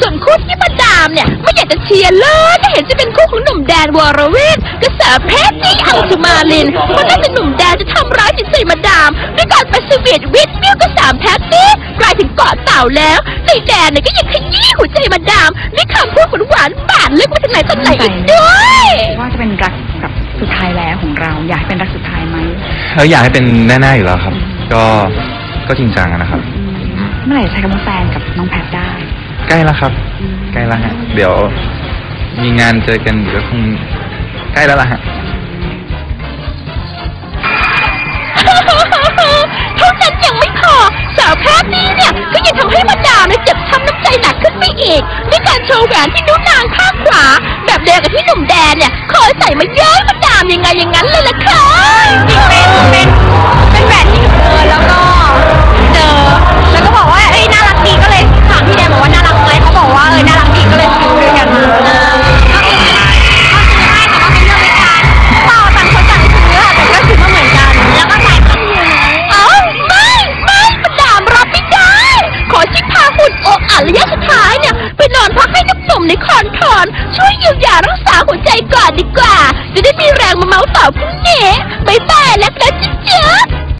ส่วนคู่ที่มาดามเนี่ย ไม่อยากจะเชียร์เลยถ้าเห็นจะเป็นคู่ของหนุ่มแดนวรเวทกระแสเพชรนี่อังสุมาลินเพราะน่าจะหนุ่มแดนจะทำร้ายจิตใจมาดามด้วยการไปสวีทวิทวิวกับสามแพทนี่กลายถึงเกาะเต่าแล้วในแดนเนี่ยก็ยังขยี้หัวใจมาดามด้วยคำพูดหวานๆปาดลึกมาถึงไหนตอนไหนอีกด้วยว่าจะเป็นรักแบบสุดท้ายแล้วของเรา อยากให้เป็นรักสุดท้ายไหมเขาอยากให้เป็นแน่ๆอยู่แล้วครับ ก็ก็จริงจังอะนะครับ เมื่อไหร่จะใช้คำว่าแฟนกับน้องแพทได้ ใกล้แล้วครับ ใกล้แล้วฮะ เดี๋ยวมีงานเจอกันเดี๋ยวคงใกล้แล้วล่ะฮะ เท่านั้นยังไม่พอ สาวแพทย์นี้เนี่ย ก็ยังทำให้มาดามเนี่ยเจ็บช้ำน้ำใจหนักขึ้นไปอีก ด้วยการโชว์แหวนที่นิ้วนางข้างขวา แบบเดียวกับที่หนุ่มแดนเนี่ยเคยใส่มาเย้ยมาดามยังไงอย่างนั้นเลยล่ะค่ะานระยะสุดท้ายเนี่ยไปนอนพักให้น้ำนมในคอนทอน ช่วยเยียวยารักษาหัวใจก่อนดีกว่า จะได้มีแรงมาเมาส์ต่อพรุ่งนี้บ๊ายบายแล้ว